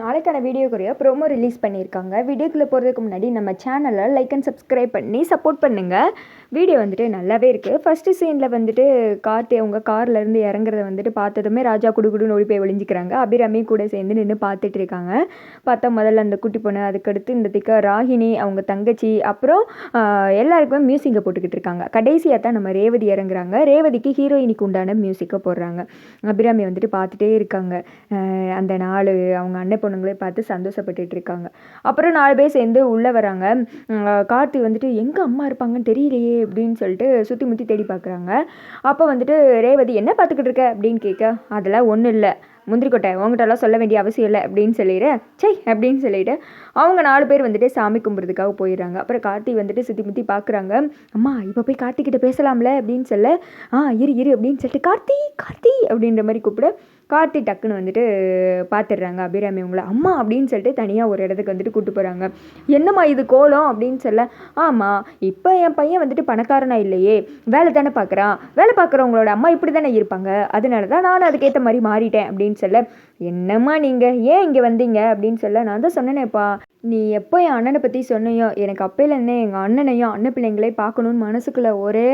நாளைக்கான வீடியோக்குரிய promo release பண்ணியிருக்காங்க. வீடியோக்குள்ளே போகிறதுக்கு முன்னாடி நம்ம சேனலை லைக் அண்ட் சப்ஸ்கிரைப் பண்ணி சப்போர்ட் பண்ணுங்கள் வீடியோ வந்துட்டு நல்லாவே இருக்குது ஃபஸ்ட்டு சீனில் வந்துட்டு கார்த்தி அவங்க கார்லேருந்து இறங்குறத வந்துட்டு பார்த்ததுமே ராஜா குடுகுடுன்னு ஓடி போய் ஒளிஞ்சிக்கிறாங்க. அபிராமி கூட சேர்ந்து நின்று பார்த்துட்டு இருக்காங்க. பார்த்தா முதல்ல அந்த குட்டி பொண்ணு அதுக்கடுத்து இந்த திக்க ராகினி அவங்க தங்கச்சி அப்புறம் எல்லாருக்குமே மியூசிக்கை போட்டுக்கிட்டு இருக்காங்க. கடைசியாக தான் நம்ம ரேவதி இறங்குறாங்க. ரேவதிக்கு ஹீரோயினிக்கு உண்டான மியூசிக்கை போடுறாங்க. அபிராமி வந்துட்டு பார்த்துட்டே இருக்காங்க. அந்த நாலு அவங்க அண்ணன் பொண்ணுங்களே பார்த்து சந்தோஷப்பட்டுட்டு இருக்காங்க அப்புறம் நாலு பேர் சேர்ந்து உள்ளே வராங்க. கார்த்தி வந்துட்டு எங்கே அம்மா இருப்பாங்கன்னு தெரியலையே அப்படின்னு சொல்லிட்டு சுற்றி முற்றி தேடி பார்க்குறாங்க. அப்போ வந்துட்டு ரேவதி என்ன பார்த்துக்கிட்டு இருக்க? அப்படின்னு கேட்க அதெல்லாம் ஒன்றும் இல்லை. முந்திரிக்கொட்டை உங்ககிட்டலாம் சொல்ல வேண்டிய அவசியம் இல்லை அப்படின்னு சொல்லிடு சை அப்படின்னு சொல்லிட்டு அவங்க நாலு பேர் வந்துட்டு சாமி கும்பிட்றதுக்காக போயிடுறாங்க. அப்புறம் கார்த்தி வந்துட்டு சுற்றி முற்றி பார்க்குறாங்க. அம்மா இப்போ போய் கார்த்திகிட்ட பேசலாம்ல அப்படின்னு சொல்ல ஆ இரு இரு அப்படின்னு சொல்லிட்டு கார்த்தி கார்த்தி அப்படின்ற மாதிரி கூப்பிட கார்த்தி டக்குன்னு வந்துட்டு பார்த்துடுறாங்க அபிராமி அவங்கள அம்மா அப்படின்னு சொல்லிட்டு தனியாக ஒரு இடத்துக்கு வந்துட்டு கூட்டு போகிறாங்க என்னம்மா இது கோலம் அப்படின்னு சொல்ல ஆமாம் இப்போ என் பையன் வந்துட்டு பணக்காரனா இல்லையே. வேலை தானே பார்க்குறான் வேலை பார்க்குறவங்களோட அம்மா இப்படி தானே இருப்பாங்க. அதனால தான் நானும் அதுக்கேற்ற மாதிரி மாறிட்டேன் அப்படின்னு சொல்ல என்னம்மா நீங்கள் ஏன் இங்கே வந்தீங்க? அப்படின்னு சொல்ல நான் தான் சொன்னேனேப்பா. நீ எப்போ என் அண்ணனை பற்றி சொன்னியோ? எனக்கு அப்போலேருந்தே எங்கள் அண்ணனையும் அண்ணன் பிள்ளைங்களே பார்க்கணுன்னு மனசுக்குள்ளே ஒரே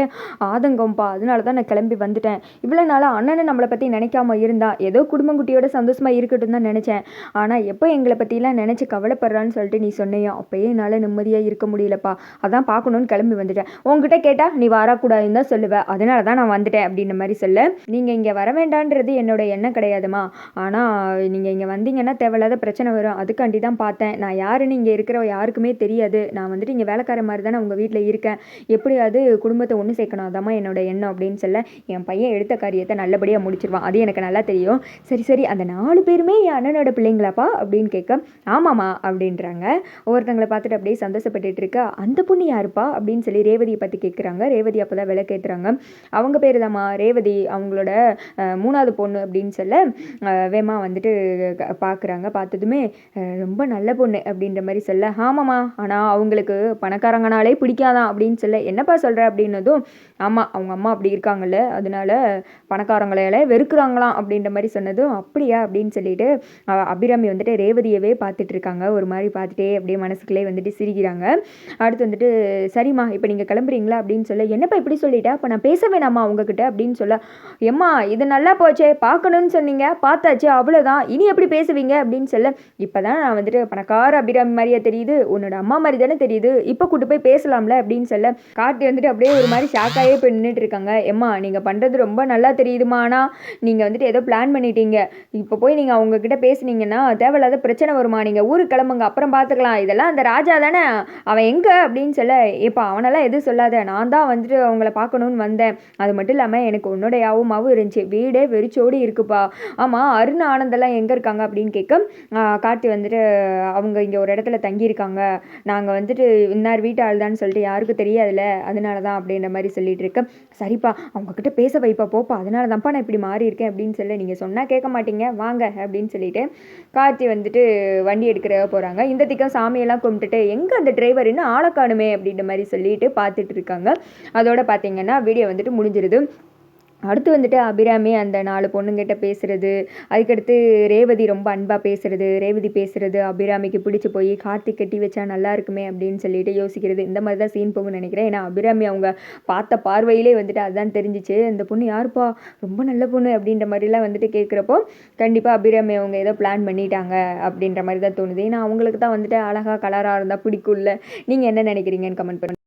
ஆதங்கம்ப்பா. அதனால தான் நான் கிளம்பி வந்துட்டேன். இவ்வளோ நாளாக அண்ணனை நம்மளை பற்றி நினைக்காம இருந்தா ஏதோ குடும்பங்குட்டியோட சந்தோஷமாக இருக்கட்டும் தான் நினச்சேன். ஆனால் எப்போ எங்களை பற்றிலாம் நினச்சி கவலைப்படுறான்னு சொல்லிட்டு நீ சொன்னியோ அப்போயே என்னால் நிம்மதியாக இருக்க முடியலப்பா. அதான் பார்க்கணுன்னு கிளம்பி வந்துட்டேன். உங்ககிட்ட கேட்டால் நீ வரக்கூடாதுன்னு தான் சொல்லுவேன் அதனால தான் நான் வந்துட்டேன் அப்படின்ற மாதிரி சொல்ல. நீங்கள் இங்கே வர வேண்டான்றது என்னோட எண்ணம் கிடையாதுமா. ஆனால் நீங்கள் இங்கே வந்தீங்கன்னா தேவையில்லாத பிரச்சனை வரும். அதுக்காண்டி தான் பார்த்தேன். நான் யார் யாருன்னு இங்கே இருக்கிற யாருக்குமே தெரியாது. நான் வந்துட்டு இங்கே வேலைக்கார மாதிரி தானே உங்கள் வீட்டில் இருக்கேன். எப்படியாவது குடும்பத்தை ஒன்று சேர்க்கணும். அதாம்மா என்னோட எண்ணம் அப்படின்னு சொல்ல என் பையன் எடுத்த காரியத்தை நல்லபடியாக முடிச்சிருவான். அது எனக்கு நல்லா தெரியும். சரி சரி அந்த நாலு பேருமே என் அண்ணனோட பிள்ளைங்களாப்பா? அப்படின்னு கேட்க ஆமாம்மா அப்படின்றாங்க. ஒவ்வொருத்தங்களை பார்த்துட்டு அப்படியே சந்தோஷப்பட்டுட்டு இருக்க அந்த பொண்ணு யாருப்பா? அப்படின்னு சொல்லி ரேவதியை பற்றி கேட்குறாங்க ரேவதி அப்போ தான் விளக்கேற்றுறாங்க அவங்க பேர் தாம்மா ரேவதி. அவங்களோட மூணாவது பொண்ணு அப்படின்னு சொல்ல வேமா வந்துட்டு பார்க்குறாங்க பார்த்ததுமே ரொம்ப நல்ல பொண்ணு அப்படின்னு அப்படின்ற மாதிரி சொல்ல ஆமாம்மா ஆனால் அவங்களுக்கு பணக்காரங்கனாலே பிடிக்காதான் அப்படின்னு சொல்ல என்னப்பா சொல்கிற அப்படின்னதும் ஆமாம் அவங்க அம்மா அப்படி இருக்காங்கல்ல அதனால பணக்காரங்களையால வெறுக்கிறாங்களாம் அப்படின்ற மாதிரி சொன்னதும் அப்படியா? அப்படின்னு சொல்லிட்டு அபிராமி வந்துட்டு ரேவதியவே பார்த்துட்டு இருக்காங்க. ஒரு மாதிரி பார்த்துட்டே அப்படியே மனசுக்குள்ளே வந்துட்டு சிரிக்கிறாங்க. அடுத்து வந்துட்டு சரிம்மா இப்போ நீங்கள் கிளம்புறீங்களா? அப்படின்னு சொல்ல என்னப்பா இப்படி சொல்லிட்டா? அப்போ நான் பேச வேணாமா உங்ககிட்ட அப்படின்னு சொல்ல எம்மா இது நல்லா போச்சே பார்க்கணும்னு சொன்னீங்க பார்த்தாச்சு அவ்வளோதான் இனி எப்படி பேசுவீங்க? அப்படின்னு சொல்ல இப்போ தான் நான் வந்துட்டு பணக்கார அபிராமி மாதிரியா தெரியுது உன்னோட அம்மா மாதிரி தானே தெரியுது இப்போ கூட்டு போய் பேசலாம்ல அப்படின்னு சொல்ல கார்த்தி வந்துட்டு அப்படியே ஒரு மாதிரி ஷாக்காகவே போய் நின்றுட்டு இருக்காங்க. எம்மா நீங்கள் பண்ணுறது ரொம்ப நல்லா தெரியுதுமா ஆனால் நீங்கள் வந்துட்டு ஏதோ பிளான் பண்ணிட்டீங்க. இப்போ போய் நீங்கள் அவங்கக்கிட்ட பேசுனீங்கன்னா தேவையில்லாத பிரச்சனை வருமா நீங்கள் ஊருக்கு கிளம்புங்க அப்புறம் பார்த்துக்கலாம் இதெல்லாம் அந்த ராஜா தானே. அவன் எங்கே? அப்படின்னு சொல்ல ஏப்பா அவனெல்லாம் எதுவும் சொல்லாத. நான் தான் வந்துட்டு அவங்கள பார்க்கணுன்னு வந்தேன். அது மட்டும் இல்லாமல் எனக்கு உன்னோட யாவுமாவும் இருந்துச்சு. வீடே வெறிச்சோடி இருக்குப்பா. ஆமாம் அருண் ஆனந்தெல்லாம் எங்கே இருக்காங்க? அப்படின்னு கேட்க கார்த்தி வந்துட்டு அவங்க இங்கே ஒரு இடத்துல தங்கியிருக்காங்க. நாங்கள் வந்துட்டு இன்னார் வீட்டு ஆள் தான் சொல்லிட்டு யாருக்கும் தெரியாதுல்ல. அதனால தான் அப்படின்ற மாதிரி சொல்லிட்டு இருக்கேன். சரிப்பா அவங்கக்கிட்ட பேச வைப்பா போப்பா. அதனால தான்ப்பா நான் இப்படி மாறி இருக்கேன் அப்படின்னு சொல்லி நீங்கள் சொன்னால் கேட்க மாட்டீங்க. வாங்க அப்படின்னு சொல்லிட்டு கார்த்தி வந்துட்டு வண்டி எடுக்கிற போகிறாங்க இந்த திக்கம் சாமியெல்லாம் கும்பிட்டுட்டு எங்கே அந்த டிரைவர் இன்னும் ஆளை காணுமே? அப்படின்ற மாதிரி சொல்லிட்டு பார்த்துட்டு இருக்காங்க. அதோட பார்த்தீங்கன்னா வீடியோ வந்துட்டு முடிஞ்சிருது. அடுத்து வந்துட்டு அபிராமி அந்த நாலு பொண்ணுங்கிட்ட பேசுகிறது அதுக்கடுத்து ரேவதி ரொம்ப அன்பாக பேசுறது. ரேவதி பேசுறது அபிராமிக்கு பிடிச்சி போய் கார்த்திக் கட்டி வச்சா நல்லா இருக்குமே அப்படின்னு சொல்லிட்டு யோசிக்கிறது. இந்த மாதிரி தான் சீன் போகும்னு நினைக்கிறேன். ஏன்னா அபிராமி அவங்க பார்த்த பார்வையிலே வந்துட்டு அதுதான் தெரிஞ்சிச்சு. இந்த பொண்ணு யாருப்பா? ரொம்ப நல்ல பொண்ணு அப்படின்ற மாதிரிலாம் வந்துட்டு கேட்குறப்போ கண்டிப்பாக அபிராமி அவங்க ஏதோ பிளான் பண்ணிட்டாங்க அப்படின்ற மாதிரி தான் தோணுது. ஏன்னா அவங்களுக்கு தான் வந்துட்டு அழகாக கலராக இருந்தால் பிடிக்கும்ல. நீங்கள் என்ன நினைக்கிறீங்கன்னு கமெண்ட் பண்ணுங்க.